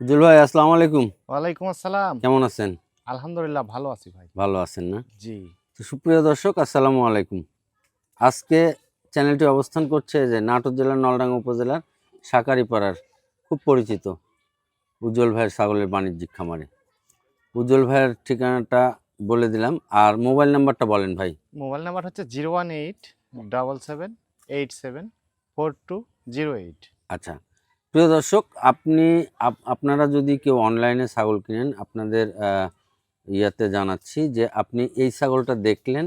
উজ্জ্বল ভাই আসসালামু আলাইকুম। ওয়ালাইকুম আসসালাম। কেমন আছেন? আলহামদুলিল্লাহ ভালো আছি ভাই। ভালো আছেন না? জি। তো সুপ্রিয় দর্শক আসসালামু আলাইকুম। আজকে চ্যানেলটি অবস্থান করছে যে নাটোর জেলার নলডাঙ্গা উপজেলার সাকারিপাড়ার খুব পরিচিত উজ্জ্বল ভাইয়ের ছাগলের বাণিজ্যিক খামারে। উজ্জ্বল ভাইয়ের ঠিকানাটা বলে দিলাম আর মোবাইল নাম্বারটা বলেন ভাই। মোবাইল নাম্বার হচ্ছে zero one eight double seven eight seven four two zero eight. আচ্ছা প্রিয় দর্শক আপনি আপ- আপনারা যদি কেউ অনলাইনে ছাগল কিনেন আপনাদের ইয়াতে জানাচ্ছি যে আপনি এই ছাগলটা দেখলেন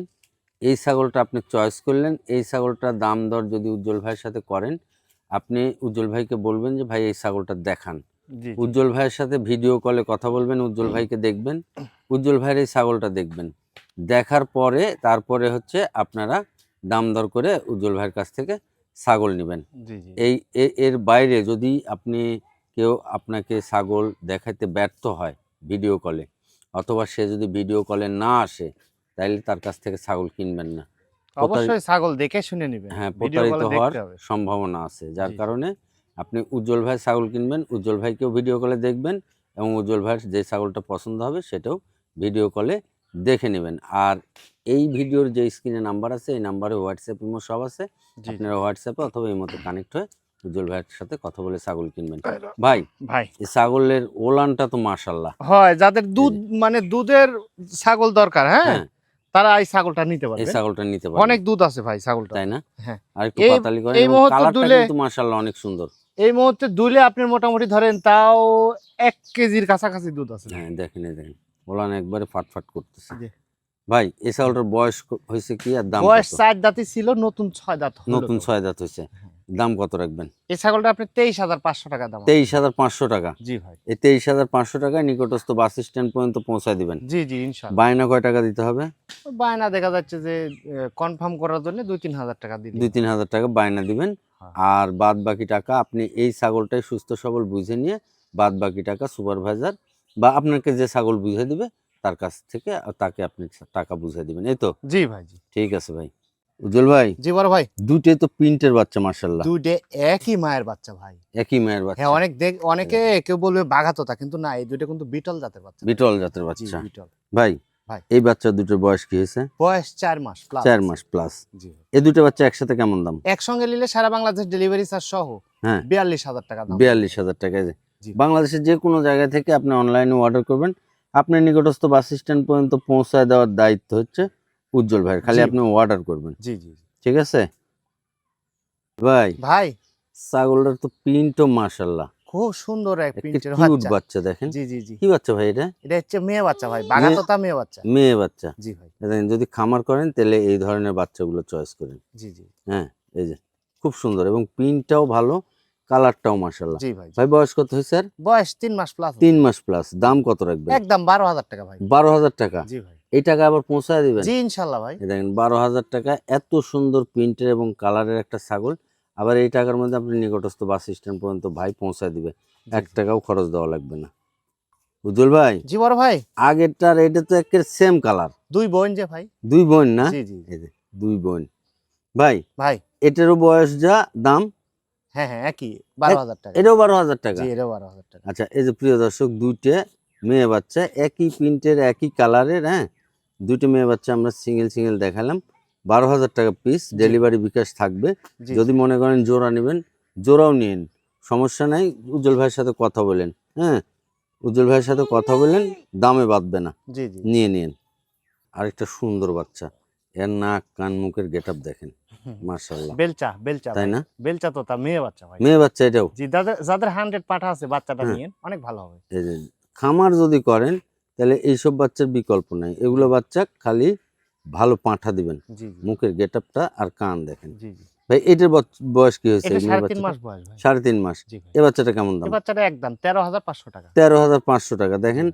এই ছাগলটা আপনি চয়েস করলেন এই ছাগলটার দাম দর যদি উজ্জ্বল ভাইয়ের সাথে করেন আপনি উজ্জ্বল ভাইকে বলবেন যে ভাই এই ছাগলটা দেখান। উজ্জ্বল ভাইয়ের সাথে ভিডিও কলে কথা বলবেন উজ্জ্বল ভাইকে দেখবেন উজ্জ্বল ভাইয়ের এই ছাগলটা দেখবেন। দেখার পরে তারপরে হচ্ছে আপনারা দাম দর করে উজ্জ্বল ভাইয়ের কাছ থেকে ছাগল নেবেন। এই এর বাইরে যদি আপনি কেউ আপনাকে ছাগল দেখাতে ব্যর্থ হয় ভিডিও কলে অথবা সে যদি ভিডিও কলে না আসে তাইলে তার কাছ থেকে ছাগল কিনবেন না। অবশ্যই ছাগল দেখে শুনে নেবেন। হ্যাঁ প্রতারিত হওয়ার সম্ভাবনা আছে যার। কারণে আপনি উজ্জ্বল ভাই ছাগল কিনবেন উজ্জ্বল ভাইকেও ভিডিও কলে দেখবেন এবং উজ্জ্বল ভাইয়ের যে ছাগলটা পছন্দ হবে সেটাও ভিডিও কলে দেখে নেবেন। আর এই ভিডিওর যে স্ক্রিনে নাম্বার আছে এই নাম্বারে হোয়াটসঅ্যাপ ইমো সব আছে। আপনারা হোয়াটসঅ্যাপে অথবা এই মতো কানেক্ট হয়ে উজ্জ্বল ভাইয়ের সাথে কথা বলে ছাগল কিনবেন। ভাই ভাই। এই ছাগলের ওলানটা তো মাশাল্লাহ হয় যাদের দুধ মানে দুধের ছাগল দরকার হ্যাঁ? হ্যাঁ। তারা এই ছাগলটা নিতে পারবে। এই ছাগলটা নিতে পারবেন অনেক দুধ আছে ভাই ছাগলটা তাই না? হ্যাঁ। আর একটু এই- পাতালি করে এই মুহূর্তে দুলে- কিন্তু মাশাল্লাহ অনেক সুন্দর। এই মুহূর্তে দুলে আপনি মোটামুটি ধরেন তাও এক কেজির কাছাকাছি দুধ আছে। হ্যাঁ দেখেন এই দেখেন। ওলান একবারে ফাটফাট করতেছে। ভাই এই ছাগলটার বয়স হয়েছে কি আর দাম বয়স চার দাঁতি ছিল নতুন ছয় দাঁত নতুন ছয় দাঁত হয়েছে। হ্যাঁ। দাম কত রাখবেন? এই ছাগলটা আপনি তেইশ হাজার পাঁচশো টাকা দাম তেইশ হাজার পাঁচশো টাকা। জি ভাই। এই তেইশ হাজার পাঁচশো টাকায় নিকটস্থ বাস স্ট্যান্ড পর্যন্ত পৌঁছায় দিবেন। জি জি ইনশাল্লাহ বায়না কয় টাকা দিতে হবে? বায়না দেখা যাচ্ছে যে কনফার্ম করার জন্য দুই তিন হাজার টাকা দিলে দুই তিন হাজার টাকা বায়না দিবেন। হ্যাঁ। আর বাদ বাকি টাকা আপনি এই ছাগলটাই সুস্থ সবল বুঝে নিয়ে বাদ বাকি টাকা সুপারভাইজার বা আপনাকে যে ছাগল বুঝে দিবে তার কাছ থেকে তাকে আপনি টাকা বুঝে দিবেন এই তো? জি ভাই জি। ঠিক আছে ভাই। উজ্জ্বল ভাই? জি বড় ভাই। দুটোই তো প্রিন্টের বাচ্চা মার্শাল্লাহ দুইটে একই মায়ের বাচ্চা ভাই। একই মায়ের বাচ্চা। হ্যাঁ অনেক দেখ অনেকে কেউ বলবে বাঘাতোতা কিন্তু না এই দুটো কিন্তু বিটল জাতের বাচ্চা। বিটল জাতের বাচ্চা। বিটল। ভাই ভাই। এই বাচ্চা দুটোর বয়স কি হয়েছে? বয়স চার মাস প্লাস চার মাস প্লাস জি। এই দুটো বাচ্চা একসাথে কেমন দাম? একসঙ্গে নিলে সারা বাংলাদেশ ডেলিভারি চার্জ সহ হ্যাঁ। বিয়াল্লিশ হাজার টাকা দাম। বিয়াল্লিশ হাজার টাকা। বাংলাদেশের যে কোনো জায়গা থেকে আপনি অনলাইনে অর্ডার করবেন। আপনার নিকটস্থ বাস স্ট্যান্ড পর্যন্ত পৌঁছায় দেওয়ার দায়িত্ব হচ্ছে উজ্জ্বল ভাইয়ের। খালি আপনি অর্ডার করবেন। জি জি। ঠিক আছে? ভাই। ভাই। ছাগলটার তো প্রিন্টও মাশাল্লাহ খুব সুন্দর এক প্রিন্টের বাচ্চা। বাচ্চা দেখেন। জি জি জি। কি বাচ্চা ভাই এটা? এটা হচ্ছে মেয়ে বাচ্চা ভাই। বাঘাতোতা মেয়ে বাচ্চা। মেয়ে বাচ্চা। জি ভাই। দেখেন, যদি খামার করেন তাহলে এই ধরনের বাচ্চাগুলো চয়েস করেন। জি জি। হ্যাঁ এই যে। খুব সুন্দর এবং প্রিন্টটাও ভালো। কালারটাও মাশাল্লাহ জি ভাই ভাই বয়স কত হয়েছে স্যার? বয়স তিন মাস প্লাস তিন মাস প্লাস দাম কত রাখবেন? একদম বারো হাজার টাকা ভাই। বারো হাজার টাকা? জি ভাই। এই টাকা আবার পৌঁছায় দিবেন? জি ইনশাল্লাহ ভাই। দেখেন বারো হাজার টাকা এত সুন্দর প্রিন্টের এবং কালারের একটা ছাগল। আবার এই টাকার মধ্যে আপনি নিকটস্থ বাস স্ট্যান্ড পর্যন্ত ভাই পৌঁছায় দিবে। এক টাকাও খরচ দেওয়া লাগবে না। উজ্জ্বল ভাই? জি বড় ভাই। আগেরটার এটা তো একের সেম কালার দুই বোন যে ভাই। দুই বোন না? জি জি। দুই বোন। ভাই ভাই। এটারও বয়স যা দাম? হ্যাঁ হ্যাঁ একই। বারো হাজার টাকা। এটাও বারো হাজার টাকা? এটাও বারো হাজার টাকা। আচ্ছা এই যে প্রিয় দর্শক দুইটে মেয়ে বাচ্চা একই প্রিন্টের একই কালারের হ্যাঁ? দুইটা মেয়ে বাচ্চা আমরা সিঙ্গেল সিঙ্গেল দেখালাম। বারো হাজার টাকা পিস ডেলিভারি বিকাশ থাকবে। যদি মনে করেন জোড়া নেবেন জোড়াও নিন। সমস্যা নাই উজ্জ্বল ভাইয়ের সাথে কথা বলেন হ্যাঁ? উজ্জ্বল ভাইয়ের সাথে কথা বলেন দামে বাঁধবে না। নিয়ে নিন। আরেকটা সুন্দর বাচ্চা। এর নাক কান মুখের গেট আপ দেখেন মার্শাল্লাহ বেলচা বেলচা তাই না? বেলচা তো তা মেয়ে বাচ্চা ভাই। মেয়ে বাচ্চা এটাও? জি যাদের যাদের হান্ড্রেড পাঠা আছে বাচ্চাটা হ্যাঁ। নিয়ে অনেক ভালো হবে। এই যে খামার যদি করেন তাহলে এইসব বাচ্চার বিকল্প নাই। এগুলো বাচ্চা খালি ভালো পাঁঠা দিবেন। মুখের গেট আপটা আর কান দেখেন। জি জি। ভাই এটার বয়স কি হয়েছে? সাড়ে তিন মাস এ বাচ্চাটা কেমন দাম? বাচ্চাটা একদম তেরো হাজার পাঁচশো টাকা। তেরো হাজার পাঁচশো টাকা। দেখেন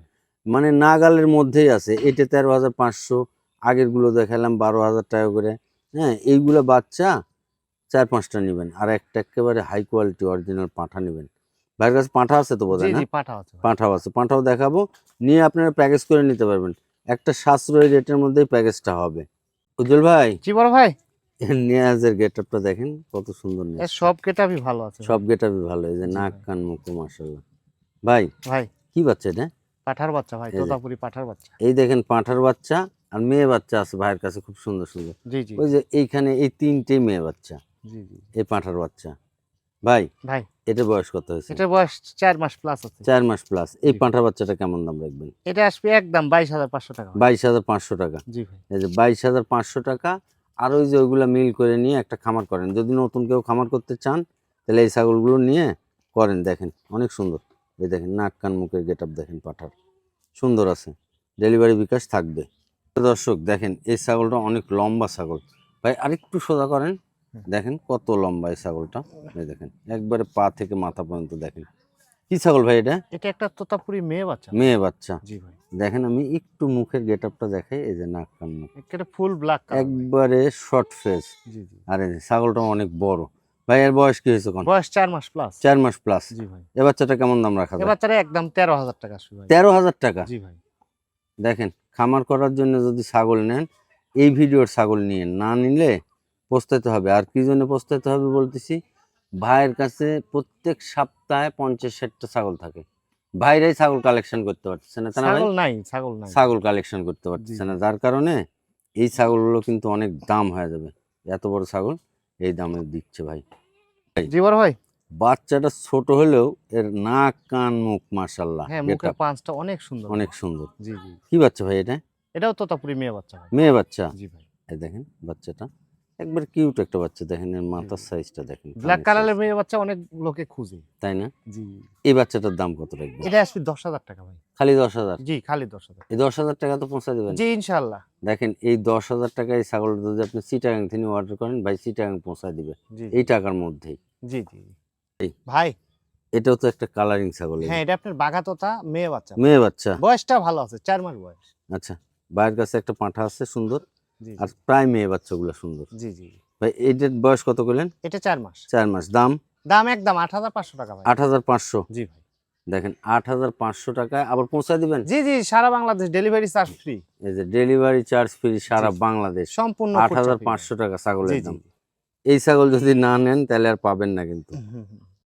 মানে নাগালের মধ্যেই আছে। এটা তেরো হাজার পাঁচশো আগেরগুলো দেখালাম বারো হাজার টাকা করে। হ্যাঁ এইগুলো বাচ্চা চার পাঁচটা নেবেন আর একটা একেবারে হাই কোয়ালিটি অরিজিনাল পাঁঠা নেবেন। ভাইয়ের কাছে পাঁঠা আছে তো বোধ জি না? জি পাঠা আছে। ভাই। পাঁঠাও আছে। পাঁঠাও দেখাবো নিয়ে আপনারা প্যাকেজ করে নিতে পারবেন। একটা সাশ্রয়ী রেটের মধ্যেই প্যাকেজটা হবে। উজ্জ্বল ভাই? জি বড় ভাই। নিয়াজের গেট আপটা দেখেন কত সুন্দর নিয়াজ। সব কেটাবি ভালো আছে। সব গেট আপই ভালো এই যে নাক কান মুখ মাসাল্লাহ ভাই ভাই। কি বাচ্চা এটা? পাঠার বাচ্চা ভাই তোতাপুরি পাঠার বাচ্চা। এই দেখেন পাঁঠার বাচ্চা আর মেয়ে বাচ্চা আছে ভাইয়ের কাছে খুব সুন্দর সুন্দর। ওই যে এইখানে এই তিনটেই মেয়ে বাচ্চা এই পাঁঠার বাচ্চা। ভাই ভাই। এটা বয়স কত হয়েছে? এটা বয়স চার মাস প্লাস আছে। চার মাস প্লাস এই। পাঁঠার বাচ্চাটা কেমন দাম রাখবেন? এটা আসবে একদম বাইশ হাজার পাঁচশো টাকা। বাইশ হাজার পাঁচশো টাকা। জি ভাই। এই যে বাইশ হাজার পাঁচশো টাকা আর ওই যে ওইগুলা মিল করে নিয়ে একটা খামার করেন। যদি নতুন কেউ খামার করতে চান তাহলে এই ছাগলগুলো নিয়ে করেন। দেখেন অনেক সুন্দর। এই দেখেন নাক কান মুখের গেট আপ দেখেন পাঠার। সুন্দর আছে। ডেলিভারি বিকাশ থাকবে। দর্শক দেখেন এই ছাগলটা অনেক লম্বা ছাগল। ভাই আরেকটু সোজা করেন। দেখেন কত লম্বা এই ছাগলটা। দেখেন একবারে পা থেকে মাথা পর্যন্ত দেখেন। কি ছাগল ভাই এটা? এটা একটা তোতাপুরি মেয়ে বাচ্চা। মেয়ে বাচ্চা। জি ভাই। দেখেন আমি একটু মুখের গেট আপটা দেখাই এই যে নাক কান মুখ। এটা ফুল ব্ল্যাক একবারে শর্ট ফেস। জি জি। আর ছাগলটা অনেক বড়। ভাই এর বয়স কি হয়েছে কোন? বয়স চার মাস প্লাস চার মাস প্লাস জি ভাই। এ বাচ্চাটা কেমন দাম রাখা এ যায় বাচ্চারা একদম তেরো হাজার টাকা তেরো হাজার টাকা? জি ভাই। দেখেন খামার করার জন্য যদি ছাগল নেন এই ভিডিওর ছাগল নিয়ে না নিলে পস্তাতে হবে। আর কি জন্য পস্তাতে হবে বলতেছি ভাইয়ের কাছে প্রত্যেক সপ্তাহে পঞ্চাশ ষাটটা ছাগল থাকে। ভাইরাই ছাগল কালেকশন করতে পারতেছে না ছাগল নাই ছাগল নাই। ছাগল কালেকশন করতে পারতেছে না। যার কারণে এই ছাগলগুলো কিন্তু অনেক দাম হয়ে যাবে। এত বড় ছাগল এই দামে দিচ্ছে ভাই। জি বড় ভাই। বাচ্চাটা ছোট হলেও এর নাক কান মুখ মাশাল্লাহ হ্যাঁ মুখের পাঁচটা অনেক সুন্দর। অনেক সুন্দর। জি জি। কি বাচ্চা ভাই এটা? এটাও তোতাপুরি মেয়ে বাচ্চা মেয়ে বাচ্চা? জি ভাই। এই দেখেন বাচ্চাটা। একবার কিউট একটা বাচ্চা দেখেন এর মাথার সাইজটা দেখেন ব্ল্যাক কালারের মেয়ে বাচ্চা অনেক লোকে খুঁজে। তাই না? জি। এই বাচ্চাটার দাম কত রাখবেন? এটা আসবে দশ হাজার টাকা ভাই। খালি দশ হাজার? জি খালি দশ হাজার। এই দশ হাজার টাকা তো পৌঁছা দেবেন। জি ইনশাল্লাহ দেখেন এই দশ হাজার টাকা এই ছাগলটা যদি আপনি সিটাগাং থেকে অর্ডার করেন ভাই সিটাগাং পৌঁছায় দিবে। জি এই টাকার মধ্যেই। জি জি। ভাই। এটাও তো একটা কালারিং ছাগল হ্যাঁ এটা আপনার বাঘা তোতা মেয়ে বাচ্চা। মেয়ে বাচ্চা। বয়সটা ভালো আছে চার মাস বয়স। আচ্ছা ভাইয়ের কাছে একটা পাঁঠা আছে সুন্দর। আর প্রায় মেয়ে বাচ্চাগুলো সুন্দর। জি জি ভাই এইটার বয়স কত করলেন এটা চার মাস। চার মাস। দাম? দাম একদম আট হাজার পাঁচশো টাকা আট হাজার পাঁচশো? জি ভাই। দেখেন আট হাজার পাঁচশো টাকায় আবার পৌঁছায় দিবেন? জি জি সারা বাংলাদেশ ডেলিভারি চার্জ ফ্রি। এই যে ডেলিভারি চার্জ ফ্রি সারা বাংলাদেশ। সম্পূর্ণ আট হাজার পাঁচশো টাকা ছাগলের দাম। এই ছাগল যদি না নেন তাহলে আর পাবেন না কিন্তু।